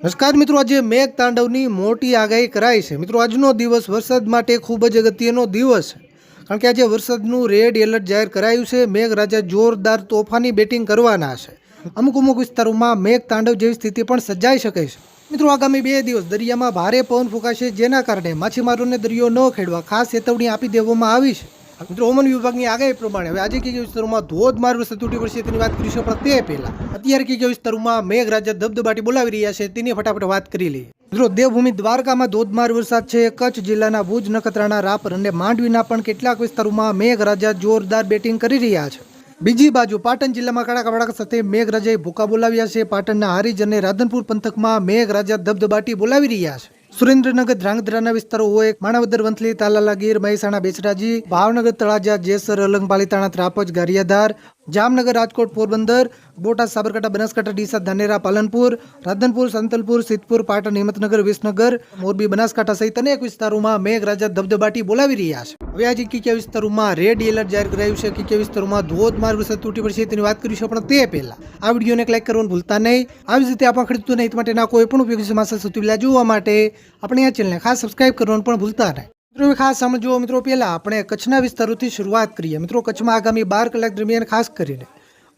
નમસ્કાર મિત્રો, આજે મેઘ તાંડવની મોટી આગાહી કરાઈ છે. મિત્રો, આજનો દિવસ વરસાદ માટે ખૂબ જ અગત્યનો દિવસ કારણ કે આજે વરસાદનું રેડ એલર્ટ જાહેર કરાયું છે. મેઘરાજા જોરદાર તોફાની બેટિંગ કરવાના છે. અમુક અમુક વિસ્તારોમાં મેઘ તાંડવ જેવી સ્થિતિ પણ સર્જાઈ શકે છે. મિત્રો, આગામી બે દિવસ દરિયામાં ભારે પવન ફૂંકાશે, જેના કારણે માછીમારોને દરિયો ન ખેડવા ખાસ ચેતવણી આપી દેવામાં આવી છે. મિત્રો, હવામાન વિભાગની આગાહી પ્રમાણે હવે આજે કઈ વિસ્તારોમાં ધોધમાર વરસાદ તૂટી પડશે તેની વાત કરીશું પણ તે પહેલા. અત્યારે કઈ વિસ્તારોમાં મેઘરાજા ધબધબાટી બોલાવી રહ્યા છે તેની ફટાફટ વાત કરી લઈએ. મિત્રો, દેવભૂમિ દ્વારકામાં ધોધમાર વરસાદ છે. કચ્છ જિલ્લાના ભુજ, નખત્રાણા, રાપર અને માંડવીના પણ કેટલાક વિસ્તારોમાં મેઘરાજા જોરદાર બેટિંગ કરી રહ્યા છે. બીજી બાજુ પાટણ જિલ્લામાં કડાકા ભડાકા સાથે મેઘરાજાએ ભૂકા બોલાવ્યા છે. પાટણના હારીજ અને રાધનપુર પંથકમાં મેઘરાજા ધબધબાટી બોલાવી રહ્યા છે. સુરેન્દ્રનગર ધ્રાંગધ્રાના વિસ્તારો હોય, માણાવદર, વંથલી, તાલાલા ગીર, મહેસાણા બેચરાજી ભાવનગર, તળાજા, જેસર, અલંગ, પાલીતાણા, ત્રાપજ, ગારિયાધાર જામનગર, રાજકોટ, પોરબંદર, બોટાદ, સાબરકાંઠા, બનાસકાંઠા, ડીસા, ધાનેરા, પાલનપુર, રાધનપુર, સંતલપુર, સિદ્ધપુર, પાટણ, હિંમતનગર, વિસનગર, મોરબી, બનાસકાંઠા સહિત અનેક વિસ્તારોમાં મેઘરાજા ધબધબાટી બોલાવી રહ્યા છે. હવે આજે કયા વિસ્તારોમાં રેડ એલર્ટ જાહેર કરાયું છે. કયા વિસ્તારોમાં ધોધમાર વરસાદ તૂટી પડશે તેની વાત કરીશું પણ તે પહેલા. આ વિડીયોને લાઈક કરવાનું ભૂલતા નહીં. આવી જ રીતે આપણા ખેડૂતોને હિત માટેના કોઈ પણ ઉપયોગી સમાચાર સુધી જોવા માટે આપણે આ ચેનલને ખાસ સબસ્ક્રાઇબ કરવાનું પણ ભૂલતા નહીં. મિત્રો ખાસ સમજો મિત્રો પહેલાં આપણે કચ્છના વિસ્તારોથી શરૂઆત કરીએ. મિત્રો, કચ્છમાં આગામી બાર કલાક દરમિયાન ખાસ કરીને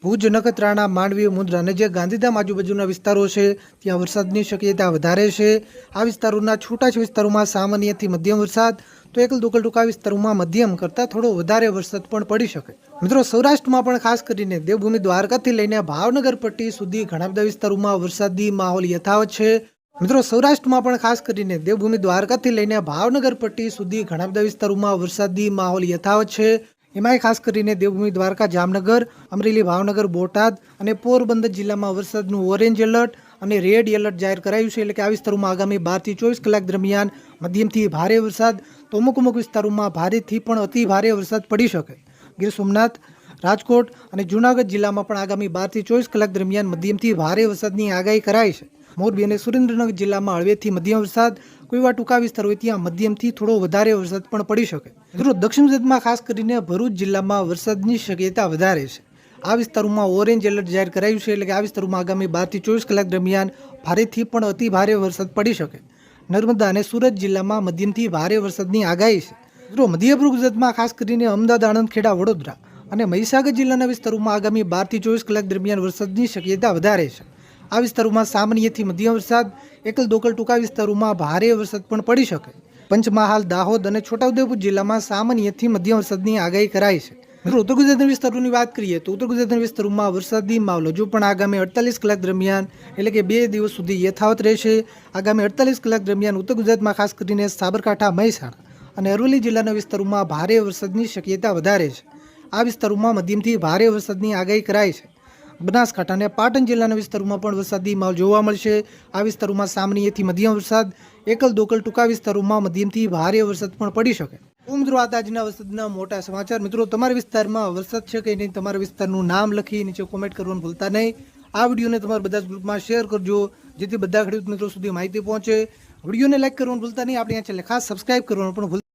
ભુજ, નખત્રાણા, માંડવી મુંદ્રા અને જે ગાંધીધામ આજુબાજુના વિસ્તારો છે, ત્યાં વરસાદની શક્યતા વધારે છે. આ વિસ્તારોના છૂટા વિસ્તારોમાં સામાન્યથી મધ્યમ વરસાદ, તો એકલ દોકલ ટૂંકા વિસ્તારોમાં મધ્યમ કરતાં થોડો વધારે વરસાદ પણ પડી શકે. મિત્રો, સૌરાષ્ટ્રમાં પણ ખાસ કરીને દેવભૂમિ દ્વારકાથી લઈને ભાવનગર પટ્ટી સુધી ઘણા બધા વિસ્તારોમાં વરસાદી માહોલ યથાવત છે. મિત્રો, સૌરાષ્ટ્રમાં પણ ખાસ કરીને દેવભૂમિ દ્વારકાથી લઈને ભાવનગર પટ્ટી સુધી ઘણા બધા વિસ્તારોમાં વરસાદી માહોલ યથાવત છે. એમાંય ખાસ કરીને દેવભૂમિ દ્વારકા, જામનગર, અમરેલી, ભાવનગર, બોટાદ અને પોરબંદર જિલ્લામાં વરસાદનું ઓરેન્જ એલર્ટ અને રેડ એલર્ટ જાહેર કરાયું છે. એટલે કે આ વિસ્તારોમાં આગામી બારથી ચોવીસ કલાક દરમિયાન મધ્યમથી ભારે વરસાદ તો અમુક અમુક વિસ્તારોમાં ભારેથી પણ અતિ ભારે વરસાદ પડી શકે. ગીર સોમનાથ, રાજકોટ અને જૂનાગઢ જિલ્લામાં પણ આગામી બારથી ચોવીસ કલાક દરમિયાન મધ્યમથી ભારે વરસાદની આગાહી કરાઈ છે. મોરબી અને સુરેન્દ્રનગર જિલ્લામાં હળવેથી મધ્યમ વરસાદ, કોઈ એવા ટૂંકા વિસ્તાર હોય ત્યાં મધ્યમથી થોડો વધારે વરસાદ પણ પડી શકે. મિત્રો દક્ષિણ ગુજરાતમાં ખાસ કરીને ભરૂચ જિલ્લામાં વરસાદની શક્યતા વધારે છે. આ વિસ્તારોમાં ઓરેન્જ એલર્ટ જાહેર કરાયું છે એટલે કે આ વિસ્તારોમાં આગામી બારથી ચોવીસ કલાક દરમિયાન ભારેથી પણ અતિ ભારે વરસાદ પડી શકે. નર્મદા અને સુરત જિલ્લામાં મધ્યમથી ભારે વરસાદની આગાહી છે. મિત્રો, મધ્યપૂર્વ ગુજરાતમાં ખાસ કરીને અમદાવાદ આણંદ ખેડા વડોદરા અને મહીસાગર જિલ્લાના વિસ્તારોમાં આગામી બારથી ચોવીસ કલાક દરમિયાન વરસાદની શક્યતા વધારે છે. આ વિસ્તારોમાં સામાન્યથી મધ્યમ વરસાદ, એકલ દોકલ ટૂંકા વિસ્તારોમાં ભારે વરસાદ પણ પડી શકે. પંચમહાલ, દાહોદ અને છોટાઉદેપુર જિલ્લામાં સામાન્યથી મધ્યમ વરસાદની આગાહી કરાઈ છે. મિત્રો, ઉત્તર ગુજરાતના વિસ્તારોની વાત કરીએ તો ઉત્તર ગુજરાતના વિસ્તારોમાં વરસાદી માહોલ હજુ પણ આગામી અડતાલીસ કલાક દરમિયાન, એટલે કે બે દિવસ સુધી યથાવત રહેશે. આગામી અડતાલીસ કલાક દરમિયાન ઉત્તર ગુજરાતમાં ખાસ કરીને સાબરકાંઠા, મહેસાણા અને અરવલ્લી જિલ્લાના વિસ્તારોમાં ભારે વરસાદની શક્યતા વધારે છે. આ વિસ્તારોમાં મધ્યમથી ભારે વરસાદની આગાહી કરાઈ છે. બનાસકાંઠા અને પાટણ જિલ્લાના વિસ્તારોમાં પણ વરસાદી માહોલ જોવા મળશે. આ વિસ્તારોમાં સામાન્યથી મધ્યમ વરસાદ, એકલ દોકલ ટૂંકા વિસ્તારોમાં મધ્યમથી ભારે વરસાદ પણ પડી શકે. મિત્રો આ આજના વરસાદના મોટા સમાચાર. મિત્રો, તમારા વિસ્તારમાં વરસાદ છે કે નહીં, તમારા વિસ્તારનું નામ લખી નીચે કોમેન્ટ કરવાનું ભૂલતા નહીં. આ વિડીયોને તમારા બધા જ ગ્રુપમાં શેર કરજો, જેથી બધા ખેડૂત મિત્રો સુધી માહિતી પહોંચે. વિડીયોને લાઇક કરવાનું ભૂલતા નહીં. આપણે આ ચેનલ ખાસ સબસ્ક્રાઇબ કરવાનું પણ ભૂલ